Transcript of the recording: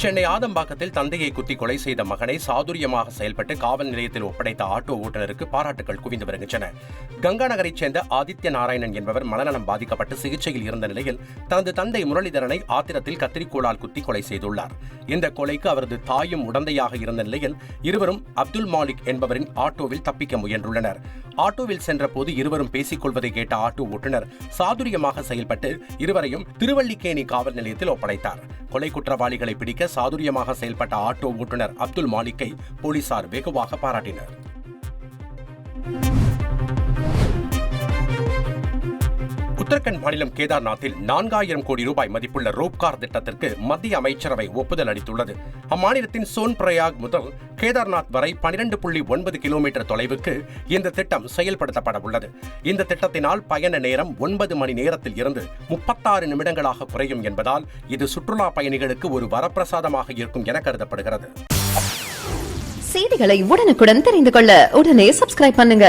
சென்னை ஆதம்பாக்கத்தில் தந்தையை குத்தி கொலை செய்த மகனை சாதுரியமாக செயல்பட்டு காவல் நிலையத்தில் ஒப்படைத்த ஆட்டோ ஓட்டுநருக்கு பாராட்டுகள் குவிந்து வருகின்றன. கங்கா நகரைச் சேர்ந்த ஆதித்ய நாராயணன் என்பவர் மனநலம் பாதிக்கப்பட்டு சிகிச்சையில் இருந்த நிலையில் தனது தந்தை முரளிதரனை ஆத்திரத்தில் கத்திரிக்கோளால் குத்தி கொலை செய்துள்ளார். இந்த கொலைக்கு அவரது தாயும் உடந்தையாக இருந்த நிலையில் இருவரும் அப்துல் மாலிக் என்பவரின் ஆட்டோவில் தப்பிக்க முயன்றுள்ளனர். ஆட்டோவில் சென்றபோது இருவரும் பேசிக் கொள்வதை கேட்ட ஆட்டோ ஓட்டுநர் சாதுரியமாக செயல்பட்டு இருவரையும் திருவல்லிக்கேணி காவல் நிலையத்தில் ஒப்படைத்தார். கொலை குற்றவாளிகளை பிடிக்க சாதுரியமாக செயல்பட்ட ஆட்டோ ஓட்டுநர் அப்துல் மாலிக்கை போலீசார் வெகுவாக பாராட்டினர். உத்தரகண்ட் மாநிலம் கேதார்நாத்தில் நான்காயிரம் கோடி ரூபாய் மதிப்புள்ள ரோப்கார் திட்டத்திற்கு மத்திய அமைச்சரவை ஒப்புதல் அளித்துள்ளது. அம்மாநிலத்தின் சோன் பிரயாக் முதல் கேதார்நாத் வரை பனிரெண்டு புள்ளி ஒன்பது கிலோமீட்டர் தொலைவுக்கு இந்த திட்டம் செயல்படுத்தப்பட உள்ளது இந்த திட்டத்தினால் பயண நேரம் ஒன்பது மணி நேரத்தில் இருந்து முப்பத்தாறு நிமிடங்களாக குறையும் என்பதால் இது சுற்றுலா பயணிகளுக்கு ஒரு வரப்பிரசாதமாக இருக்கும் என கருதப்படுகிறது. செய்திகளை உடனுக்குடன் தெரிந்து கொள்ள உடனே சப்ஸ்கிரைப் பண்ணுங்க.